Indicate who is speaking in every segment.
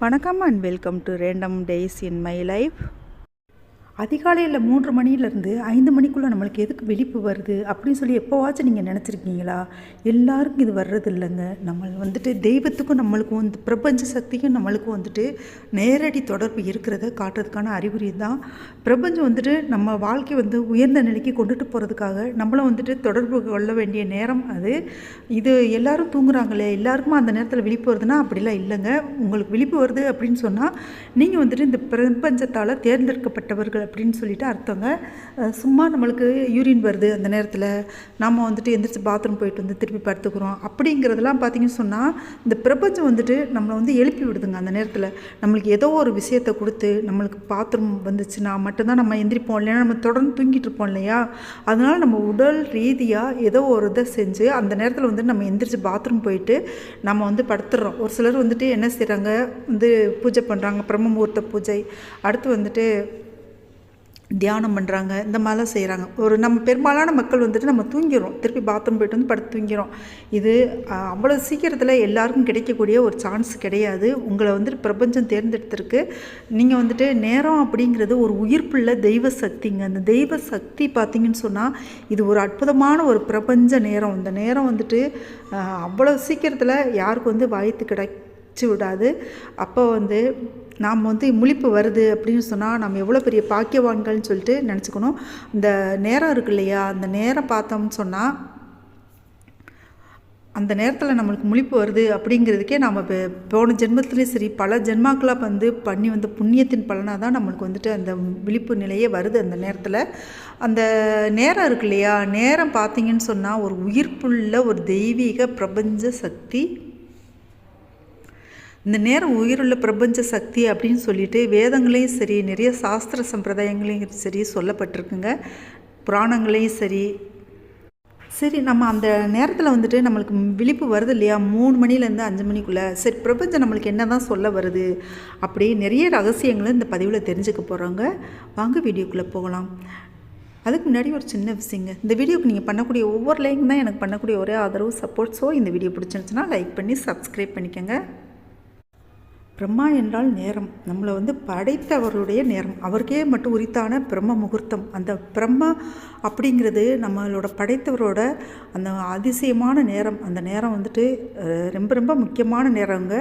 Speaker 1: வணக்கம் and welcome to random days in my life அதிகாலையில் மூன்று மணிலேருந்து ஐந்து மணிக்குள்ளே நம்மளுக்கு எதுக்கு விழிப்பு வருது அப்படின்னு சொல்லி எப்போவாச்சும் நீங்கள் நினச்சிருக்கீங்களா? எல்லாருக்கும் இது வர்றது இல்லைங்க நம்ம வந்துட்டு தெய்வத்துக்கும் நம்மளுக்கும் வந்து பிரபஞ்ச சக்திக்கும் நம்மளுக்கும் வந்துட்டு நேரடி தொடர்பு இருக்கிறத காட்டுறதுக்கான அறிகுறி தான். பிரபஞ்சம் வந்துட்டு நம்ம வாழ்க்கை வந்து உயர்ந்த நிலைக்கு கொண்டுட்டு போகிறதுக்காக நம்மளும் வந்துட்டு தொடர்பு கொள்ள வேண்டிய நேரம் அது. இது எல்லாரும் தூங்குறாங்களே எல்லாருக்கும் அந்த நேரத்தில் விழிப்பு வருதுன்னா அப்படிலாம் இல்லைங்க. உங்களுக்கு விழிப்பு வருது அப்படின்னு சொன்னால் நீங்கள் வந்துட்டு இந்த பிரபஞ்சத்தால் தேர்ந்தெடுக்கப்பட்டவர்கள் அப்படின்னு சொல்லிட்டு அர்த்தங்க. சும்மா நம்மளுக்கு யூரின் வருது அந்த நேரத்தில் நம்ம வந்துட்டு எந்திரிச்சு பாத்ரூம் போயிட்டு வந்து திருப்பி படுத்துக்கிறோம். அப்படிங்கிறதெல்லாம் பார்த்தீங்கன்னு சொன்னால் இந்த பிரபஞ்சம் வந்துட்டு நம்மளை வந்து எழுப்பி விடுதுங்க அந்த நேரத்தில். நம்மளுக்கு ஏதோ ஒரு விஷயத்தை கொடுத்து நம்மளுக்கு பாத்ரூம் வந்துச்சுன்னா மட்டும்தான் நம்ம எந்திரிப்போம். இல்லைன்னா நம்ம தொடர்ந்து தூங்கிட்டு இருப்போம் இல்லையா? அதனால் நம்ம உடல் ரீதியாக ஏதோ ஒரு இதை செஞ்சு அந்த நேரத்தில் வந்து நம்ம எந்திரிச்சு பாத்ரூம் போயிட்டு நம்ம வந்து படுத்துடுறோம் ஒரு சிலர் வந்துட்டு என்ன செய்கிறாங்க வந்து பூஜை பண்ணுறாங்க பிரம்ம முகூர்த்த பூஜை. அடுத்து வந்துட்டு தியானம் பண்ணுறாங்க இந்த மாதிரிலாம் செய்கிறாங்க ஒரு நம்ம பெரும்பாலான மக்கள் வந்துட்டு நம்ம தூங்கிடுறோம். திருப்பி பாத்ரூம் போயிட்டு வந்து படுத்து தூங்கிறோம் இது அவ்வளோ சீக்கிரத்தில் எல்லாருக்கும் கிடைக்கக்கூடிய ஒரு சான்ஸ் கிடையாது. உங்களை வந்துட்டு பிரபஞ்சம் தேர்ந்தெடுத்திருக்கு. நீங்கள் வந்துட்டு நேரம் அப்படிங்கிறது ஒரு உயிர்ப்புள்ள தெய்வ சக்திங்க. அந்த தெய்வ சக்தி பார்த்தீங்கன்னு சொன்னால் இது ஒரு அற்புதமான ஒரு பிரபஞ்ச நேரம். இந்த நேரம் வந்துட்டு அவ்வளோ சீக்கிரத்தில் யாருக்கும் வந்து வாய்த்து கிடை வச்சு விடாது. அப்போ வந்து நாம் வந்து முழிப்பு வருது அப்படின்னு சொன்னால் நம்ம எவ்வளோ பெரிய பாக்கியவான்கள்னு சொல்லிட்டு நினச்சிக்கணும். இந்த நேரம் இருக்கு இல்லையா? அந்த நேரம் பார்த்தோம்னு சொன்னால் அந்த நேரத்தில் நம்மளுக்கு முழிப்பு வருது அப்படிங்கிறதுக்கே நம்ம இப்போ போன ஜென்மத்துலேயும் சரி பல ஜென்மாக்களாக வந்து பண்ணி வந்த புண்ணியத்தின் பலனாக தான் நம்மளுக்கு வந்துட்டு அந்த விழிப்பு நிலையே வருது அந்த நேரத்தில். அந்த நேரம் இருக்கு இல்லையா? நேரம் பார்த்தீங்கன்னு சொன்னால் ஒரு உயிர்ப்புள்ள ஒரு தெய்வீக பிரபஞ்ச சக்தி இந்த நேரம் உயிருள்ள பிரபஞ்ச சக்தி அப்படின்னு சொல்லிட்டு வேதங்களையும் சரி நிறைய சாஸ்திர சம்பிரதாயங்களையும் சரி சொல்லப்பட்டிருக்குங்க. புராணங்களையும் சரி. சரி நம்ம அந்த நேரத்தில் வந்துட்டு நம்மளுக்கு விழிப்பு வருது இல்லையா? மூணு மணிலேருந்து அஞ்சு மணிக்குள்ளே. சரி பிரபஞ்சம் நம்மளுக்கு என்ன தான் சொல்ல வருது அப்படி நிறைய ரகசியங்களை இந்த பதிவில் தெரிஞ்சுக்க போகிறோங்க வாங்க வீடியோக்குள்ளே போகலாம். அதுக்கு முன்னாடி ஒரு சின்ன விஷயங்க. இந்த வீடியோக்கு நீங்கள் பண்ணக்கூடிய ஒவ்வொரு லைக் தான் எனக்கு பண்ணக்கூடிய ஒரே ஆதரவு சப்போர்ட். ஸோ இந்த வீடியோ பிடிச்சிருந்துச்சுன்னா லைக் பண்ணி சப்ஸ்கிரைப் பண்ணிக்கோங்க. பிரம்மா என்றால் நேரம். நம்மளை வந்து படைத்தவருடைய நேரம். அவருக்கே மட்டும் உரித்தான பிரம்ம முகூர்த்தம். அந்த பிரம்ம அப்படிங்கிறது நம்மளோட படைத்தவரோட அந்த அதிசயமான நேரம். அந்த நேரம் வந்துட்டு ரொம்ப ரொம்ப முக்கியமான நேரங்க.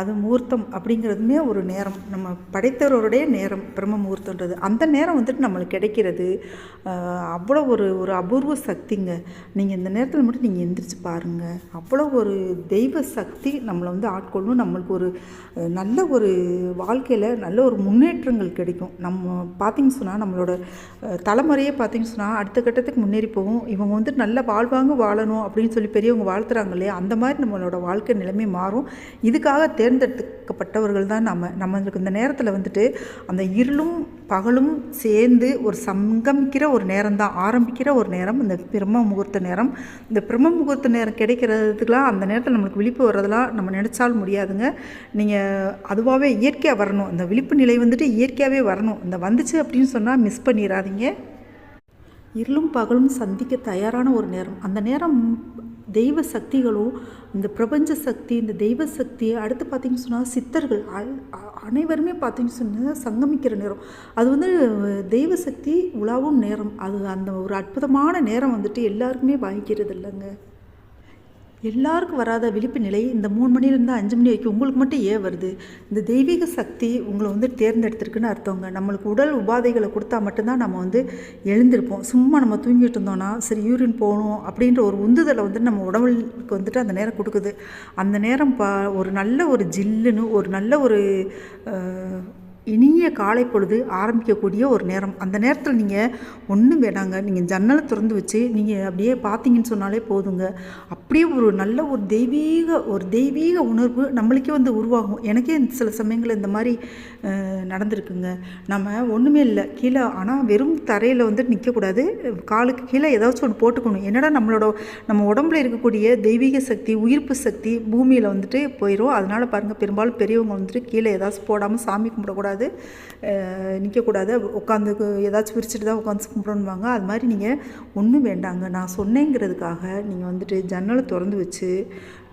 Speaker 1: அது முகூர்த்தம் அப்படிங்கிறதுமே ஒரு நேரம். நம்ம படைத்தவருடைய நேரம் பிரம்ம முகூர்த்தன்றது அந்த நேரம் வந்துட்டு நம்மளுக்கு கிடைக்கிறது. அவ்வளோ ஒரு ஒரு அபூர்வ சக்திங்க. நீங்கள் இந்த நேரத்தில் மட்டும் நீங்கள் எந்திரிச்சு பாருங்கள் அவ்வளோ ஒரு தெய்வ சக்தி நம்மளை வந்து ஆட்கொள்ளும். நம்மளுக்கு ஒரு நல்ல ஒரு வாழ்க்கையில் நல்ல ஒரு முன்னேற்றங்கள் கிடைக்கும். நம்ம பார்த்திங்க சொன்னால் நம்மளோட தலைமுறையே பார்த்தீங்கன்னு சொன்னால் அடுத்த கட்டத்துக்கு முன்னேறி போகும். இவங்க வந்து நல்ல வாழ்வாங்க வாழணும் அப்படின்னு சொல்லி பெரியவங்க வாழ்த்துறாங்க இல்லையா? அந்த மாதிரி நம்மளோட வாழ்க்கை நிலைமை மாறும். இதுக்காக தேர்ந்தெடுக்கப்பட்டவர்கள் தான் நம்ம. நம்மளுக்கு இந்த நேரத்தில் வந்துட்டு அந்த இருளும் பகலும் சேர்ந்து ஒரு சங்கமிக்கிற ஒரு நேரம் தான். ஆரம்பிக்கிற ஒரு நேரம் இந்த பிரம்ம முகூர்த்த நேரம். இந்த பிரம்ம முகூர்த்த நேரம் கிடைக்கிறதுக்கெலாம் அந்த நேரத்தில் நம்மளுக்கு விழிப்பு வர்றதெல்லாம் நம்ம நினச்சாலும் முடியாதுங்க. நீங்கள் அதுவாகவே இயற்கையாக வரணும். அந்த விழிப்பு நிலை வந்துட்டு இயற்கையாகவே வரணும். இந்த வந்துச்சு அப்படின்னு சொன்னால் மிஸ் பண்ணிடாதீங்க இருளும் பகலும் சந்திக்க தயாரான ஒரு நேரம். அந்த நேரம் தெய்வ சக்திகளும் இந்த பிரபஞ்ச சக்தி இந்த தெய்வ சக்தி அடுத்து பார்த்தீங்கன்னு சொன்னால் சித்தர்கள் அ- அனைவருமே பார்த்தீங்கன்னு சொன்னால் சங்கமிக்கிற நேரம். அது வந்து தெய்வ சக்தி உலாவும் நேரம். அது அந்த ஒரு அற்புதமான நேரம் வந்துட்டு எல்லாருக்குமே வாங்கிக்கிறது இல்லைங்க. எல்லாருக்கும் வராத விழிப்பு நிலை இந்த மூணு மணிலேருந்து அஞ்சு மணி வரைக்கும் உங்களுக்கு மட்டும் ஏன் வருது? இந்த தெய்வீக சக்தி உங்களை வந்து தேர்ந்தெடுத்திருக்குன்னு அர்த்தவங்க நம்மளுக்கு உடல் உபாதைகளை கொடுத்தா மட்டும்தான் நம்ம வந்து எழுந்திருப்போம். சும்மா நம்ம தூங்கிட்டு இருந்தோம்னா சரி யூரின் போகணும் அப்படின்ற ஒரு உந்துதலை வந்து நம்ம உடம்புக்கு வந்துட்டு அந்த நேரம் கொடுக்குது. அந்த நேரம் பா ஒரு நல்ல ஒரு ஜில்லுன்னு ஒரு நல்ல ஒரு இனிய காலை பொழுது ஆரம்பிக்கக்கூடிய ஒரு நேரம். அந்த நேரத்தில் நீங்கள் ஒன்றும் வேணாங்க. நீங்கள் ஜன்னலை திறந்து வச்சு நீங்கள் அப்படியே பார்த்தீங்கன்னு சொன்னாலே போதுங்க. அப்படியே ஒரு நல்ல ஒரு தெய்வீக ஒரு தெய்வீக உணர்வு நம்மளுக்கே வந்து உருவாகும். எனக்கே சில சமயங்களில் இந்த மாதிரி நடந்திருக்குங்க. நம்ம ஒன்றுமே இல்லை. கீழே ஆனால் வெறும் தரையில் வந்துட்டு நிற்கக்கூடாது காலுக்கு கீழே ஏதாச்சும் ஒன்று போட்டுக்கணும். என்னடா நம்மளோட நம்ம உடம்புல இருக்கக்கூடிய தெய்வீக சக்தி உயிர்ப்பு சக்தி பூமியில் வந்துட்டு போயிடும் அதனால் பாருங்கள் பெரும்பாலும் பெரியவங்க வந்துட்டு கீழே ஏதாச்சும் போடாமல் சாமி கும்பிடக்கூடாது. உட்காரக்கூடாது நிற்கக்கூடாது. உட்காந்து ஏதாச்சும் விரிச்சிட்டு தான் உட்காந்து கும்பிடணுவாங்க அது மாதிரி நீங்கள் ஒன்றும் வேண்டாங்க. நான் சொன்னேங்கிறதுக்காக நீங்கள் வந்துட்டு ஜன்னலை திறந்து வச்சு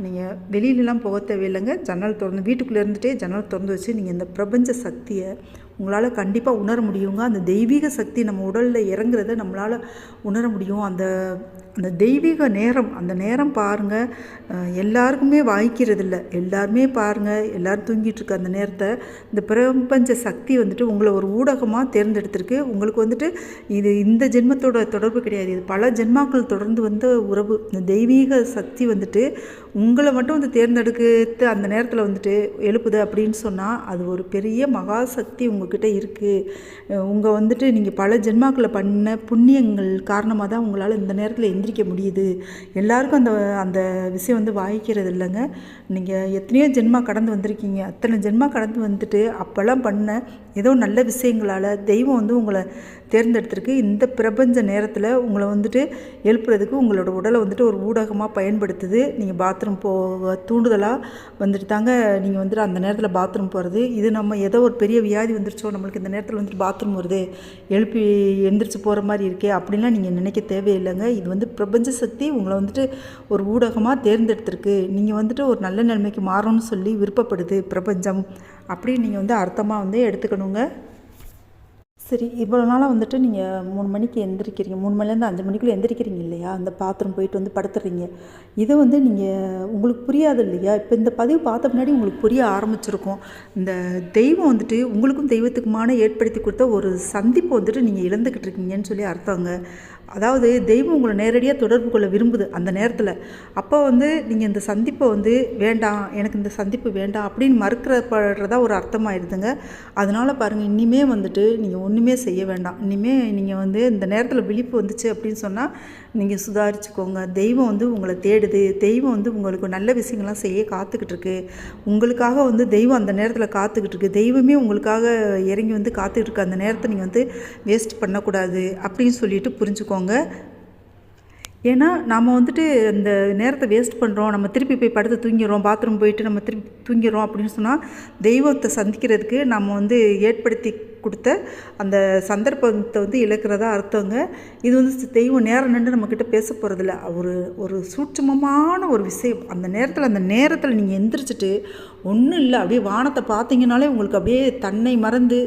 Speaker 1: நீங்கள் வெளியிலலாம் போக தேவையில்லைங்க. ஜன்னல் திறந்து வீட்டுக்குள்ளே இருந்துகிட்டே ஜன்னல் திறந்து வச்சு நீங்கள் இந்த பிரபஞ்ச சக்தியை உங்களால் கண்டிப்பாக உணர முடியுங்க. அந்த தெய்வீக சக்தி நம்ம உடலில் இறங்குறத நம்மளால் உணர முடியும். அந்த அந்த தெய்வீக நேரம் அந்த நேரம் பாருங்கள் எல்லாருக்குமே வாய்க்கிறது இல்லை எல்லாருமே பாருங்கள் எல்லோரும் தூங்கிட்டுருக்க அந்த நேரத்தை. இந்த பிரபஞ்ச சக்தி வந்துட்டு உங்களை ஒரு ஊடகமாக தேர்ந்தெடுத்திருக்கு. உங்களுக்கு வந்துட்டு இது இந்த ஜென்மத்தோட தொடர்பு கிடையாது. இது பல ஜென்மாக்கள் தொடர்ந்து வந்த உறவு. இந்த தெய்வீக சக்தி வந்துட்டு உங்களை மட்டும் வந்து தேர்ந்தெடுக்கிறது அந்த நேரத்தில் வந்துட்டு எழுப்புது அப்படின்னு சொன்னால் அது ஒரு பெரிய மகா சக்தி உங்ககிட்ட இருக்குது உங்கள் வந்துட்டு நீங்கள் பல ஜென்மாக்களை பண்ண புண்ணியங்கள் காரணமாக தான் உங்களால் இந்த நேரத்தில் எந்திரிக்க முடியுது. எல்லாருக்கும் அந்த அந்த விஷயம் வந்து வாய்க்கிறது இல்லைங்க. நீங்கள் எத்தனையோ ஜென்மா கடந்து வந்திருக்கீங்க. அத்தனை ஜென்மா கடந்து வந்துட்டு அப்போல்லாம் பண்ண ஏதோ நல்ல விஷயங்களால் தெய்வம் வந்து உங்களை தேர்ந்தெடுத்திருக்கு. இந்த பிரபஞ்ச நேரத்தில் உங்களை வந்துட்டு எழுப்புறதுக்கு உங்களோட உடலை வந்துட்டு ஒரு ஊடகமாக பயன்படுத்துது. நீங்கள் பாத்ரூம் போக தூண்டுதலாக வந்துட்டு தாங்க நீங்கள் வந்துட்டு அந்த நேரத்தில் பாத்ரூம் போகிறது இது நம்ம ஏதோ ஒரு பெரிய வியாதி வந்துருச்சோ நம்மளுக்கு இந்த நேரத்தில் வந்துட்டு பாத்ரூம் வருது. எழுப்பி எந்திரிச்சு போகிற மாதிரி இருக்கே அப்படின்லாம் நீங்கள் நினைக்க தேவையில்லைங்க. இது வந்து பிரபஞ்ச சக்தி உங்களை வந்துட்டு ஒரு ஊடகமாக தேர்ந்தெடுத்திருக்கு. நீங்கள் வந்துட்டு ஒரு நல்ல நிலைமைக்கு மாறணும்னு சொல்லி விருப்பப்படுது பிரபஞ்சம். அப்படின்னு நீங்கள் வந்து அர்த்தமாக வந்து எடுத்துக்கணுங்க. சரி இவ்வளோ நாளாக வந்துட்டு நீங்கள் மூணு மணிக்கு எந்திரிக்கிறீங்க. மூணு மணிலேருந்து அஞ்சு மணிக்குள்ளே எந்திரிக்கிறீங்க இல்லையா? அந்த பாத்திரம் போயிட்டு வந்து படுத்துடுறீங்க இதை வந்து நீங்கள் உங்களுக்கு புரியாது இல்லையா? இப்போ இந்த பதிவு பார்த்த முன்னாடி உங்களுக்கு புரிய ஆரம்பிச்சிருக்கும். இந்த தெய்வம் வந்துட்டு உங்களுக்கும் தெய்வத்துக்குமான ஏற்படுத்தி கொடுத்த ஒரு சந்திப்பு வந்துட்டு நீங்கள் இழந்துக்கிட்டு இருக்கீங்கன்னு சொல்லி அர்த்தங்க. அதாவது தெய்வம் உங்களை நேரடியாக தொடர்பு கொள்ள விரும்புது அந்த நேரத்தில். அப்போ வந்து நீங்கள் இந்த சந்திப்பை வந்து வேண்டாம் எனக்கு இந்த சந்திப்பு வேண்டாம் அப்படின்னு மறுக்கிறப்படுறதா ஒரு அர்த்தமாயிருதுங்க. அதனால் பாருங்கள் இனிமே வந்துட்டு நீங்கள் ஒன்றுமே செய்ய வேண்டாம். இனிமே நீங்கள் வந்து இந்த நேரத்தில் விழிப்பு வந்துச்சு அப்படின்னு சொன்னால் நீங்கள் சுதாரிச்சுக்கோங்க. தெய்வம் வந்து உங்களை தேடுது. தெய்வம் வந்து உங்களுக்கு நல்ல விஷயங்கள்லாம் செய்ய காத்துக்கிட்டு இருக்கு உங்களுக்காக வந்து தெய்வம் அந்த நேரத்தில் காத்துக்கிட்டு இருக்கு தெய்வமே உங்களுக்காக இறங்கி வந்து காத்துக்கிட்டு இருக்கு அந்த நேரத்தை நீங்கள் வந்து வேஸ்ட் பண்ணக்கூடாது அப்படின்னு சொல்லிட்டு புரிஞ்சுக்கோங்க. ஏன்னா நாம் வந்துட்டு அந்த நேரத்தை வேஸ்ட் பண்ணுறோம் நம்ம திருப்பி போய் படுத்து தூங்கிடுறோம். பாத்ரூம் போயிட்டு நம்ம திருப்பி தூங்கிடுறோம் அப்படின்னு சொன்னால் தெய்வத்தை சந்திக்கிறதுக்கு நம்ம வந்து ஏற்படுத்தி கொடுத்த அந்த சந்தர்ப்பத்தை வந்து இழக்கிறதா அர்த்தங்க. இது வந்து தெய்வம் நேரம் நின்று நம்மக்கிட்ட பேச போகிறதில்ல ஒரு ஒரு சூட்சமமான ஒரு விஷயம். அந்த நேரத்தில் அந்த நேரத்தில் நீங்கள் எந்திரிச்சிட்டு ஒன்றும் இல்லை அப்படியே வானத்தை பார்த்தீங்கனாலே உங்களுக்கு அப்படியே தன்னை மறந்து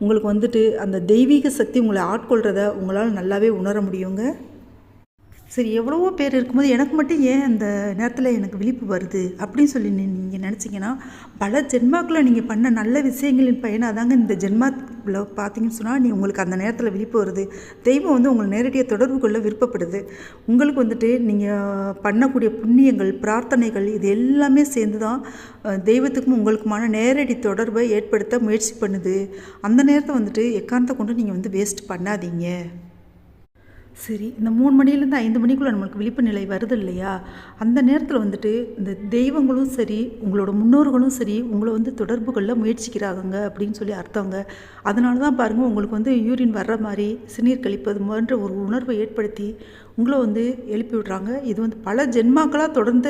Speaker 1: உங்களுக்கு வந்துட்டு அந்த தெய்வீக சக்தி உங்களை ஆட்கொள்கிறத உங்களால் நல்லாவே உணர முடியுங்க. சரி எவ்வளவோ பேர் இருக்கும்போது எனக்கு மட்டும் ஏன் அந்த நேரத்தில் எனக்கு விழிப்பு வருது? அப்படின்னு சொல்லி நீங்கள் நினச்சிங்கன்னா பல ஜென்மாக்களை நீங்கள் பண்ண நல்ல விஷயங்களின் பயனாக தாங்க இந்த ஜென்மாவில் பார்த்தீங்கன்னு சொன்னால் நீ உங்களுக்கு அந்த நேரத்தில் விழிப்பு வருது. தெய்வம் வந்து உங்களை நேரடியாக தொடர்பு கொள்ள விருப்பப்படுது. உங்களுக்கு வந்துட்டு நீங்கள் பண்ணக்கூடிய புண்ணியங்கள் பிரார்த்தனைகள் இது எல்லாமே சேர்ந்து தான் தெய்வத்துக்கும் உங்களுக்குமான நேரடி தொடர்பை ஏற்படுத்த முயற்சி பண்ணுது. அந்த நேரத்தை வந்துட்டு எக்காரணத்தை கொண்டு நீங்கள் வந்து வேஸ்ட் பண்ணாதீங்க. சரி இந்த மூணு மணிலேருந்து ஐந்து மணிக்குள்ளே நம்மளுக்கு விழிப்பு நிலை வருது இல்லையா? அந்த நேரத்தில் வந்துட்டு இந்த தெய்வங்களும் சரி உங்களோட முன்னோர்களும் சரி உங்களை வந்து தொடர்பு கொள்ள முயற்சிக்கிறாங்க அப்படின்னு சொல்லி அர்த்தங்க. அதனால தான் பாருங்கள் உங்களுக்கு வந்து யூரின் வர்ற மாதிரி சிநீர் கழிப்பது போன்ற ஒரு உணர்வை ஏற்படுத்தி உங்களை வந்து எழுப்பி விட்றாங்க. இது வந்து பல ஜென்மாக்களாக தொடர்ந்த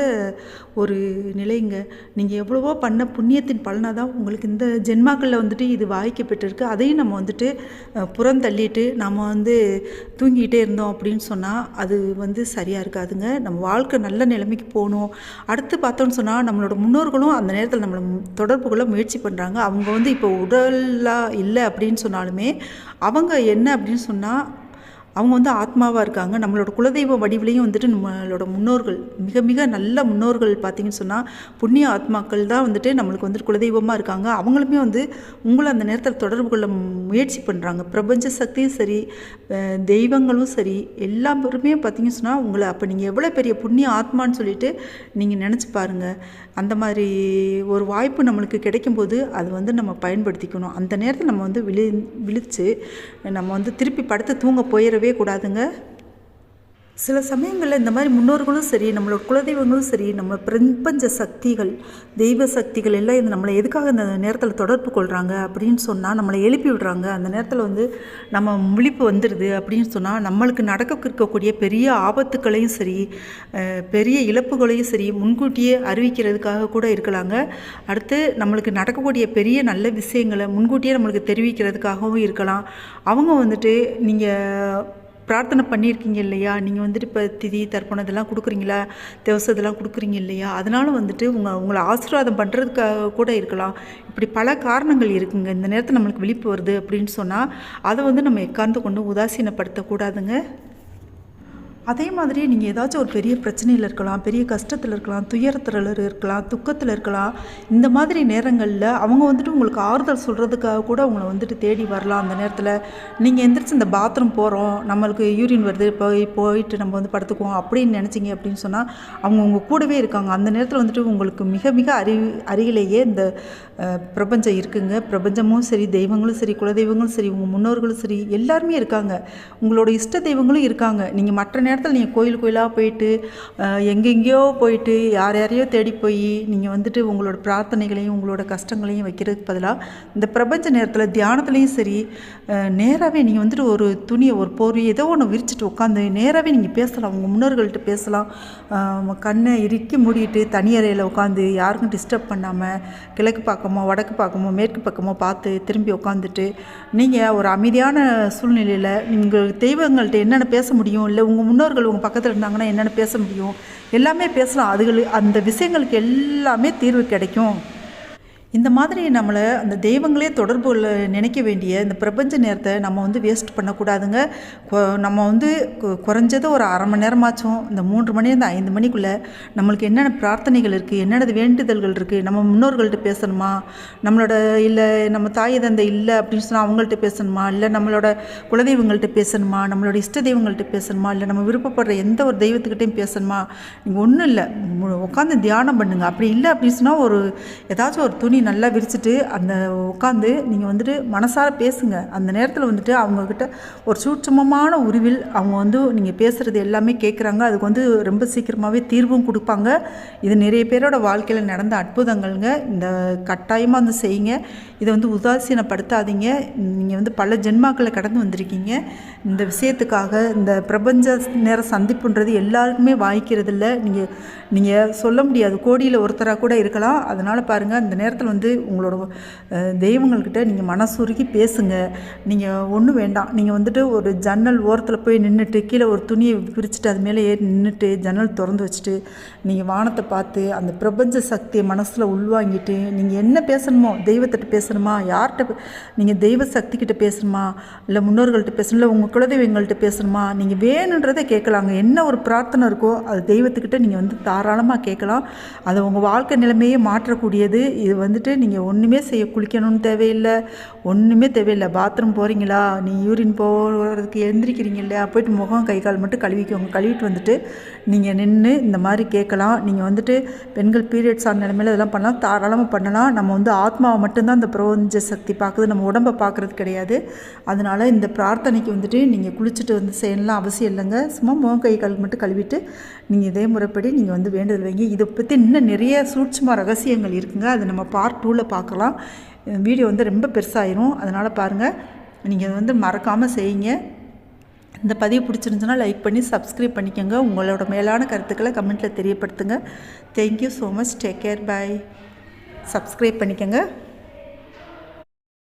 Speaker 1: ஒரு நிலைங்க. நீங்கள் எவ்வளவோ பண்ண புண்ணியத்தின் பலனாக தான் உங்களுக்கு இந்த ஜென்மாக்களில் வந்துட்டு இது வாய்க்கப்பட்டிருக்கு. அதையும் நம்ம வந்துட்டு புறந்தள்ளிட்டு நம்ம வந்து தூங்கிக்கிட்டே இருந்தோம் அப்படின்னு சொன்னால் அது வந்து சரியாக இருக்காதுங்க. நம்ம வாழ்க்கை நல்ல நிலைமைக்கு போகணும். அடுத்து பார்த்தோன்னு சொன்னால் நம்மளோட முன்னோர்களும் அந்த நேரத்தில் நம்மளை தொடர்பு கொள்ள முயற்சி பண்ணுறாங்க அவங்க வந்து இப்போ உடலாக இல்லை அப்படின்னு சொன்னாலுமே அவங்க என்ன அப்படின்னு சொன்னால் அவங்க வந்து ஆத்மாவாக இருக்காங்க. நம்மளோட குலதெய்வ வடிவிலையும் வந்துட்டு நம்மளோட முன்னோர்கள் மிக மிக நல்ல முன்னோர்கள் பார்த்திங்கன்னு சொன்னால் புண்ணிய ஆத்மாக்கள் தான் வந்துட்டு நம்மளுக்கு வந்துட்டு குலதெய்வமாக இருக்காங்க. அவங்களுமே வந்து உங்களை அந்த நேரத்தில் தொடர்பு கொள்ள முயற்சி பண்ணுறாங்க பிரபஞ்ச சக்தியும் சரி தெய்வங்களும் சரி எல்லாருமே பார்த்திங்கன்னு சொன்னால் உங்களை அப்போ நீங்கள் எவ்வளோ பெரிய புண்ணிய ஆத்மான்னு சொல்லிட்டு நீங்கள் நினச்சி பாருங்கள் அந்த மாதிரி ஒரு வாய்ப்பு நம்மளுக்கு கிடைக்கும்போது அது வந்து நம்ம பயன்படுத்திக்கணும். அந்த நேரத்தில் நம்ம வந்து விழி விழித்து நம்ம வந்து திருப்பி படுத்து தூங்க போயிடவே கூடாதுங்க. சில சமயங்களில் இந்த மாதிரி முன்னோர்களும் சரி நம்மளோட குலதெய்வங்களும் சரி நம்ம பிரபஞ்ச சக்திகள் தெய்வ சக்திகள் எல்லாம் இந்த நம்மளை எதுக்காக இந்த நேரத்தில் தொடர்பு கொள்கிறாங்க அப்படின்னு சொன்னால் நம்மளை எழுப்பி விடுறாங்க. அந்த நேரத்தில் வந்து நம்ம விழிப்பு வந்துடுது அப்படின்னு சொன்னால் நம்மளுக்கு நடக்க இருக்கக்கூடிய பெரிய ஆபத்துக்களையும் சரி பெரிய இழப்புகளையும் சரி முன்கூட்டியே அறிவிக்கிறதுக்காக கூட இருக்கலாங்க. அடுத்து நம்மளுக்கு நடக்கக்கூடிய பெரிய நல்ல விஷயங்களை முன்கூட்டியே நம்மளுக்கு தெரிவிக்கிறதுக்காகவும் இருக்கலாம். அவங்க வந்துட்டு நீங்கள் பிரார்த்தனை பண்ணியிருக்கீங்க இல்லையா? நீங்கள் வந்துட்டு இப்போ திதி தர்ப்பணம் இதெல்லாம் கொடுக்குறீங்களா? திவசம் இதெல்லாம் கொடுக்குறீங்க இல்லையா? அதனால வந்துட்டு உங்கள் உங்களை ஆசீர்வாதம் பண்ணுறதுக்காக கூட இருக்கலாம். இப்படி பல காரணங்கள் இருக்குங்க. இந்த நேரத்தில் நம்மளுக்கு விழிப்பு வருது அப்படின்னு சொன்னால் அதை வந்து நம்ம எக்காந்து கொண்டு உதாசீனப்படுத்தக்கூடாதுங்க. அதே மாதிரி நீங்கள் ஏதாச்சும் ஒரு பெரிய பிரச்சனையில் இருக்கலாம் பெரிய கஷ்டத்தில் இருக்கலாம் துயரத்தில் இருக்கலாம் துக்கத்தில் இருக்கலாம் இந்த மாதிரி நேரங்களில் அவங்க வந்துட்டு உங்களுக்கு ஆறுதல் சொல்கிறதுக்காக கூட உங்களை வந்துட்டு தேடி வரலாம் அந்த நேரத்தில். நீங்கள் எந்திரிச்சு இந்த பாத்ரூம் போகிறோம் நம்மளுக்கு யூரின் வருது போய் போயிட்டு நம்ம வந்து படுத்துக்குவோம் அப்படின்னு நினச்சிங்க அப்படின்னு சொன்னால் அவங்க உங்கள் கூடவே இருக்காங்க. அந்த நேரத்தில் வந்துட்டு உங்களுக்கு மிக மிக அறி அருகிலேயே இந்த பிரபஞ்சம் இருக்குங்க. பிரபஞ்சமும் சரி தெய்வங்களும் சரி குலதெய்வங்களும் சரி உங்கள் முன்னோர்களும் சரி எல்லாருமே இருக்காங்க. உங்களோட இஷ்ட தெய்வங்களும் இருக்காங்க. நீங்கள் மற்ற நேரத்தில் நீங்கள் கோயில் கோயிலாக போயிட்டு எங்கெங்கேயோ போயிட்டு யார் யாரையோ தேடி போய் நீங்கள் வந்துட்டு உங்களோட பிரார்த்தனைகளையும் உங்களோட கஷ்டங்களையும் வைக்கிறதுக்கு பதிலாக இந்த பிரபஞ்ச நேரத்தில் தியானத்துலேயும் சரி நேராகவே நீங்கள் வந்துட்டு ஒரு துணியை ஒரு போர்வை ஏதோ ஒன்று விரிச்சிட்டு உட்காந்து நேராகவே நீங்கள் பேசலாம். உங்கள் முன்னோர்கள்ட்ட பேசலாம். கண்ணை இறுக்கி மூடிட்டு தனி அறையில் உட்காந்து யாருக்கும் டிஸ்டர்ப் பண்ணாமல் கிழக்கு பார்க்க பக்கமோ வடக்கு பக்கமோ மேற்கு பக்கமோ பார்த்து திரும்பி உட்காந்துட்டு நீங்கள் ஒரு அமைதியான சூழ்நிலையில் நீங்கள் தெய்வங்கள்ட்ட என்னென்ன பேச முடியும்? இல்லை உங்கள் முன்னோர்கள் உங்கள் பக்கத்தில் இருந்தாங்கன்னா என்னென்ன பேச முடியும்? எல்லாமே பேசலாம். அதுகள் அந்த விஷயங்களுக்கு எல்லாமே தீர்வு கிடைக்கும். இந்த மாதிரி நம்மளை அந்த தெய்வங்களே தொடர்பு நினைக்க வேண்டிய இந்த பிரபஞ்ச நேரத்தை நம்ம வந்து வேஸ்ட் பண்ணக்கூடாதுங்க. கொ- நம்ம வந்து குறைஞ்சது ஒரு அரை மணி நேரமாச்சும் இந்த மூன்று மணி இந்த ஐந்து மணிக்குள்ளே நம்மளுக்கு என்னென்ன பிரார்த்தனைகள் இருக்குது என்னென்ன வேண்டுதல்கள் இருக்குது நம்ம முன்னோர்கள்ட்ட பேசணுமா? நம்மளோட இல்லை நம்ம தாய் தந்தை இல்லை அப்படின்னு சொன்னால் அவங்கள்ட்ட பேசணுமா? இல்லை நம்மளோட குலதெய்வங்கள்ட்ட பேசணுமா? நம்மளோட இஷ்ட தெய்வங்கள்ட்ட பேசணுமா? இல்லை நம்ம விருப்பப்படுற எந்த ஒரு தெய்வத்துக்கிட்டையும் பேசணுமா? நீங்கள் ஒன்றும் இல்லை உட்காந்து தியானம் பண்ணுங்கள் அப்படி இல்லை அப்படின்னு சொன்னால் ஒரு ஏதாச்சும் ஒரு துணி நல்லா விரிச்சிட்டு அந்த உட்காந்து நீங்கள் வந்துட்டு மனசார பேசுங்க. அந்த நேரத்தில் வந்துட்டு அவங்கக்கிட்ட ஒரு சூட்சமமான உருவில் அவங்க வந்து நீங்கள் பேசுகிறது எல்லாமே கேட்குறாங்க அதுக்கு வந்து ரொம்ப சீக்கிரமாகவே தீர்வும் கொடுப்பாங்க. இது நிறைய பேரோட வாழ்க்கையில் நடந்த அற்புதங்கள்ங்க. இந்த கட்டாயமாக வந்து செய்யுங்க. இதை வந்து உதாசீனப்படுத்தாதீங்க. நீங்கள் வந்து பல ஜென்மாக்களை கடந்து வந்திருக்கீங்க. இந்த விஷயத்துக்காக இந்த பிரபஞ்ச நேர சந்திப்புன்றது எல்லாருக்குமே வாய்க்கிறது இல்லை நீங்கள் நீங்கள் சொல்ல முடியாது. கோடியில் ஒருத்தராக கூட இருக்கலாம். அதனால் பாருங்கள் இந்த நேரத்தில் வந்து உங்களோட தெய்வங்கள்கிட்ட நீங்கள் மனசுருக்கி பேசுங்க. நீங்கள் ஒன்றும் வேண்டாம். நீங்கள் வந்துட்டு ஒரு ஜன்னல் ஓரத்தில் போய் நின்றுட்டு கீழே ஒரு துணியை பிரிச்சுட்டு அது மேலே ஏறி நின்றுட்டு ஜன்னல் திறந்து வச்சுட்டு நீங்கள் வானத்தை பார்த்து அந்த பிரபஞ்ச சக்தியை மனசில் உள்வாங்கிட்டு நீங்கள் என்ன பேசணுமோ தெய்வத்திட்ட பேசணுமா? யார்கிட்ட நீங்கள் தெய்வ சக்திக்கிட்ட பேசணுமா? இல்லை முன்னோர்கள்ட்ட பேசணும் இல்லை உங்கள் குலதெய்வங்கள்ட்ட பேசணுமா? நீங்கள் வேணுன்றதை கேட்கலாங்க என்ன ஒரு பிரார்த்தனை இருக்கோ அது தெய்வத்துக்கிட்ட நீங்கள் வந்து தாராளமாக கேட்கலாம் அது உங்கள் வாழ்க்கை நிலைமையே மாற்றக்கூடியது. இது வந்துட்டு நீங்கள் ஒன்றுமே செய்ய குளிக்கணும்னு தேவையில்லை. ஒன்றுமே தேவையில்லை. பாத்ரூம் போகிறீங்களா நீ யூரின் போகிறதுக்கு எழுந்திரிக்கிறீங்க இல்லையா? போயிட்டு முகம் கை கால் மட்டும் கழுவிக்கோங்க. கழுவிட்டு வந்துட்டு நீங்கள் நின்று இந்த மாதிரி கேட்கலாம் நீங்கள் வந்துட்டு பெண்கள் பீரியட்ஸ் ஆன நிலைமையில் இதெல்லாம் பண்ணலாம். தாராளமாக பண்ணலாம். நம்ம வந்து ஆத்மாவை மட்டும்தான் இந்த பிரபஞ்ச சக்தி பார்க்குது நம்ம உடம்பை பார்க்குறது கிடையாது. அதனால் இந்த பிரார்த்தனைக்கு வந்துட்டு நீங்கள் குளிச்சுட்டு வந்து செய்யலாம் அவசியம் இல்லைங்க. சும்மா முகம் கை கால் மட்டும் கழுவிட்டு நீங்கள் இதே முறைப்படி நீங்கள் வந்து வேண்டுதல் வைங்க. இதை பற்றி இன்னும் நிறைய சூட்சமாக ரகசியங்கள் இருக்குங்க. அதை நம்ம பார்ட் டூவில் பார்க்கலாம். வீடியோ வந்து ரொம்ப பெருசாயிரும். அதனால் பாருங்கள் நீங்கள் வந்து மறக்காமல் செய்யுங்க. இந்த பதிவு பிடிச்சிருந்துச்சுன்னா லைக் பண்ணி சப்ஸ்கிரைப் பண்ணிக்கோங்க. உங்களோட மேலான கருத்துக்களை கமெண்ட்டில் தெரியப்படுத்துங்க. Thank you so much take care bye subscribe பண்ணிக்கோங்க.